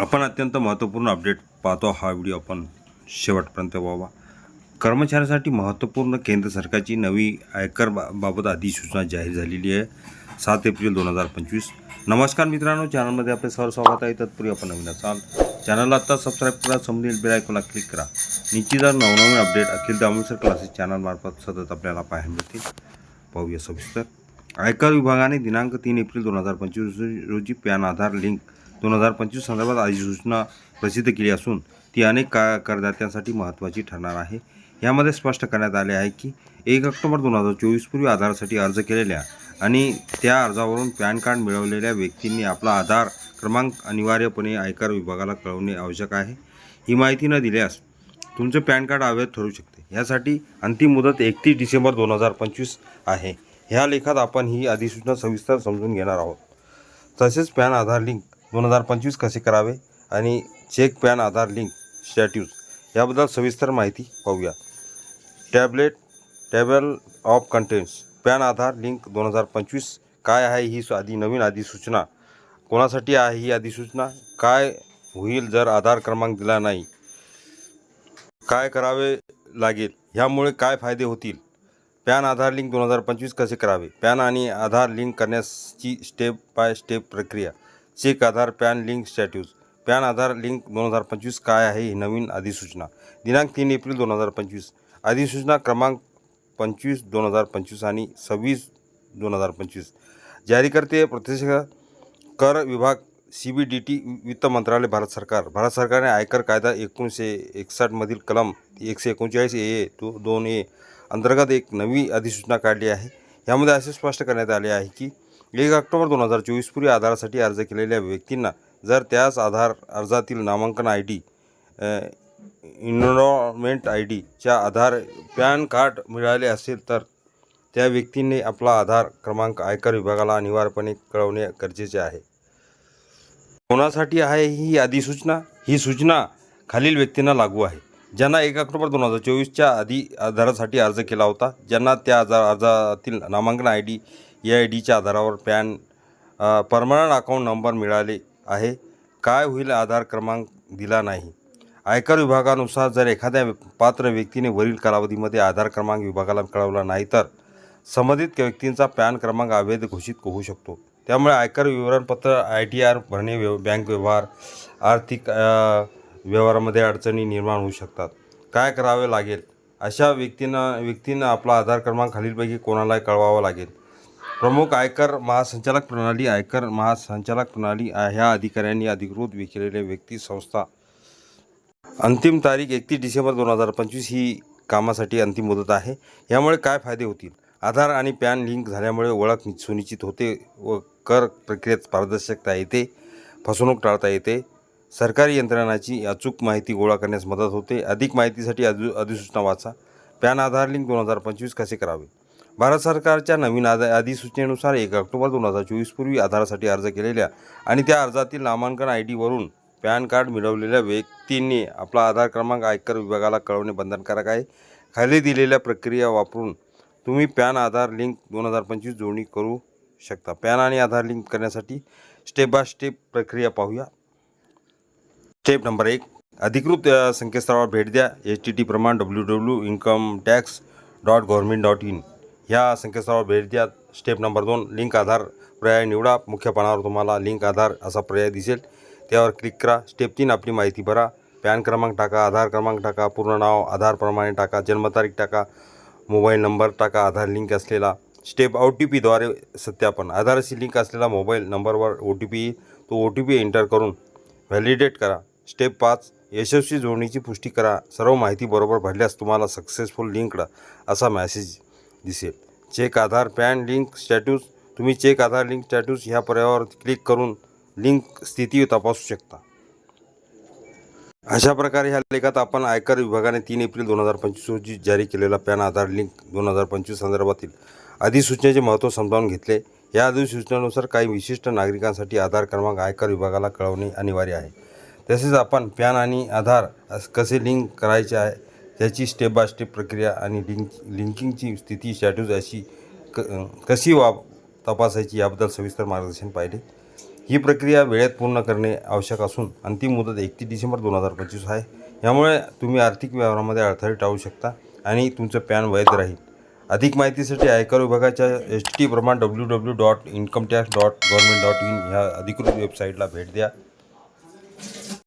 आपण अत्यंत महत्त्वपूर्ण अपडेट पाहतो. हा व्हिडिओ आपण शेवटपर्यंत व्हावा कर्मचाऱ्यासाठी महत्त्वपूर्ण केंद्र सरकारची नवी आयकर बा बाबत अधिसूचना जाहीर झालेली आहे. सात एप्रिल दोन हजार पंचवीस. नमस्कार मित्रांनो. चॅनलमध्ये आपले सर्व स्वागत आहे. तत्पूर्वी आपण नवीन असाल चॅनलला आत्ता सबस्क्राईब करा समजेल बेल आयकॉनला क्लिक करा. निश्चितच नवनवीन अपडेट अखिल दामोसर क्लासेस चॅनलमार्फत सतत आपल्याला पाहायला मिळतील. पाहूया सविस्तर. आयकर विभागाने दिनांक तीन एप्रिल दोन हजार पंचवीस रोजी पॅन आधार लिंक दोन हजार पंचवीस संदर्भात अधिसूचना प्रसिद्ध केली असून ती अनेक का करदात्यांसाठी महत्त्वाची ठरणार आहे. यामध्ये स्पष्ट करण्यात आले आहे की एक ऑक्टोबर दोन हजार चोवीसपूर्वी आधारसाठी अर्ज केलेल्या आणि त्या अर्जावरून पॅन कार्ड मिळवलेल्या व्यक्तींनी आपला आधार क्रमांक अनिवार्यपणे आयकर विभागाला कळवणे आवश्यक आहे. ही माहिती न दिल्यास तुमचं पॅन कार्ड अवैध ठरू शकते. यासाठी अंतिम मुदत एकतीस डिसेंबर दोन हजार पंचवीस आहे. ह्या लेखात आपण ही अधिसूचना सविस्तर समजून घेणार आहोत. तसेच पॅन आधार लिंक दोन हजार पंचवीस कसे करावे आणि check PAN Aadhaar link status याबद्दल सविस्तर माहिती पाहूया. Tablet table of contents PAN Aadhaar link दोन हजार पंचवीस काय आहे ही आधी नवीन अधिसूचना? कोणासाठी आहे ही अधिसूचना? काय होईल जर आधार क्रमांक दिला नाही? काय करावे लागेल? ह्यामुळे काय फायदे होतील? पॅन आधार लिंक दोन हजार पंचवीस कसे करावे? पॅन आणि आधार लिंक करण्याची स्टेप बाय स्टेप प्रक्रिया. Check Aadhaar PAN link status PAN Aadhaar link दोन हजार पंचवीस काय आहे ही नवीन अधिसूचना. दिनांक तीन एप्रिल दोन हजार पंचवीस. अधिसूचना क्रमांक पंचवीस दोन हजार पंचवीस आणि सव्वीस दोन हजार पंचवीस. जारीकर्ते प्रत्यक्ष कर विभाग सी बी डी टी वित्त मंत्रालय भारत सरकार. भारत सरकारने आयकर कायदा एकोणीसशे एकसष्टमधील कलम एकशे एकोणचाळीस ए ए दो दोन ए अंतर्गत एक नवी अधिसूचना काढली आहे. यामध्ये असे स्पष्ट करण्यात आले आहे की एक ऑक्टोबर दोन हजार चोवीसपूर्वी आधारासाठी अर्ज केलेल्या व्यक्तींना जर त्याच आधार अर्जातील नामांकन आय डी इनरोलमेंट आय डीच्या आधार पॅन कार्ड मिळाले असेल तर त्या व्यक्तीने आपला आधार क्रमांक आयकर विभागाला अनिवार्यपणे कळवणे गरजेचे आहे. कोणासाठी आहे ही अधिसूचना? ही सूचना खालील व्यक्तींना लागू आहे. ज्यांना एक ऑक्टोबर दोन हजार चोवीसच्या आधी आधारासाठी अर्ज केला होता ज्यांना त्या आधार अर्जातील नामांकन आय डी या आय डीच्या आधारावर पॅन परमनंट अकाउंट नंबर मिळाले आहे. काय होईल आधार क्रमांक दिला नाही. आयकर विभागानुसार जर एखाद्या पात्र व्यक्तीने वरील कालावधीमध्ये आधार क्रमांक विभागाला कळवला नाही तर संबंधित व्यक्तींचा पॅन क्रमांक अवैध घोषित होऊ शकतो. त्यामुळे आयकर विवरणपत्र आय टी आर भरणे व्यव बँक व्यवहार आर्थिक व्यवहारामध्ये अडचणी निर्माण होऊ शकतात. काय करावे लागेल? अशा व्यक्तींना व्यक्तींना आपला आधार क्रमांक खालीलपैकी कोणालाही कळवावा लागेल. प्रमुख आयकर महासंचालक प्रणाली आयकर महासंचालक प्रणाली ह्या अधिकाऱ्यांनी अधिकृत केलेल्या व्यक्ती संस्था. अंतिम तारीख एकतीस डिसेंबर दोन हजार पंचवीस ही कामासाठी अंतिम मुदत आहे. यामुळे काय फायदे होतील? आधार आणि पॅन लिंक झाल्यामुळे ओळख सुनिश्चित होते व कर प्रक्रियेत पारदर्शकता येते फसवणूक टाळता येते. सरकारी यंत्रणाची अचूक माहिती गोळा करण्यास मदत होते. अधिक माहितीसाठी अधि अधिसूचना वाचा. पॅन आधार लिंक दोन हजार पंचवीस कसे करावे? भारत सरकारच्या नवीन आद अधिसूचनेनुसार एक ऑक्टोबर दोन हजार चोवीसपूर्वी आधारासाठी अर्ज केलेल्या आणि त्या अर्जातील नामांकन आय डीवरून पॅन कार्ड मिळवलेल्या व्यक्तींनी आपला आधार क्रमांक आयकर विभागाला कळवणे बंधनकारक आहे. खाली दिलेल्या प्रक्रिया वापरून तुम्ही पॅन आधार लिंक दोन हजार पंचवीस जोडणी करू शकता. पॅन आणि आधार लिंक करण्यासाठी स्टेप बाय स्टेप प्रक्रिया पाहूया. स्टेप नंबर एक. अधिकृत संकेतस्थळावर भेट द्या. एच टी टी प्रमाण W W income tax dot government dot in. ह्या संकेतस्थळावर भेट द्या. स्टेप नंबर दोन लिंक आधार पर्याय निवडा. मुख्य पानावर तुम्हाला लिंक आधार असा पर्याय दिसेल. त्यावर क्लिक करा. स्टेप तीन आपली माहिती भरा. पॅन क्रमांक टाका आधार क्रमांक टाका पूर्ण नाव आधारप्रमाणे टाका जन्मतारीख टाका मोबाईल नंबर टाका आधार लिंक असलेला. स्टेप ओ टी पीद्वारे सत्यापन. आधारशी लिंक असलेला मोबाईल नंबरवर ओ टी पी तो ओ टी पी एंटर करून व्हॅलिडेट करा. स्टेप पाच यशस्वी जोडणीची पुष्टी करा. सर्व माहिती बरोबर भरल्यास तुम्हाला सक्सेसफुल लिंकड असा मॅसेज दिसेल. Check Aadhaar PAN link status. तुम्ही चेक आधार लिंक स्टॅट्यूस ह्या पर्यायावर क्लिक करून लिंक स्थिती तपासू शकता. अशा प्रकारे ह्या लेखात आपण आयकर विभागाने तीन एप्रिल दोन हजार पंचवीस रोजी जारी केलेला पॅन आधार लिंक दोन हजार पंचवीस संदर्भातील अधिसूचनेचे महत्त्व समजावून घेतले. या अधिसूचनेनुसार काही विशिष्ट नागरिकांसाठी आधार क्रमांक आयकर विभागाला कळवणे अनिवार्य आहे. तसेच आपण पॅन आणि आधार अस- कसे लिंक करायचे आहे त्याची स्टेप बाय स्टेप प्रक्रिया आणि लिंक लिंकिंगची स्थिती स्टॅट्यूज अशी क कशी वा तपासायची याबद्दल सविस्तर मार्गदर्शन पाहिले. ही प्रक्रिया वेळेत पूर्ण करणे आवश्यक असून अंतिम मुदत एकतीस डिसेंबर दोन हजार पंचवीस आहे. यामुळे तुम्ही आर्थिक व्यवहारामध्ये अडथळे टाळू शकता आणि तुमचं पॅन वैध राहील. अधिक माहितीसाठी आयकर विभागाच्या एच टी प्रमाण W W dot income tax dot government dot in ह्या अधिकृत वेबसाईटला भेट द्या.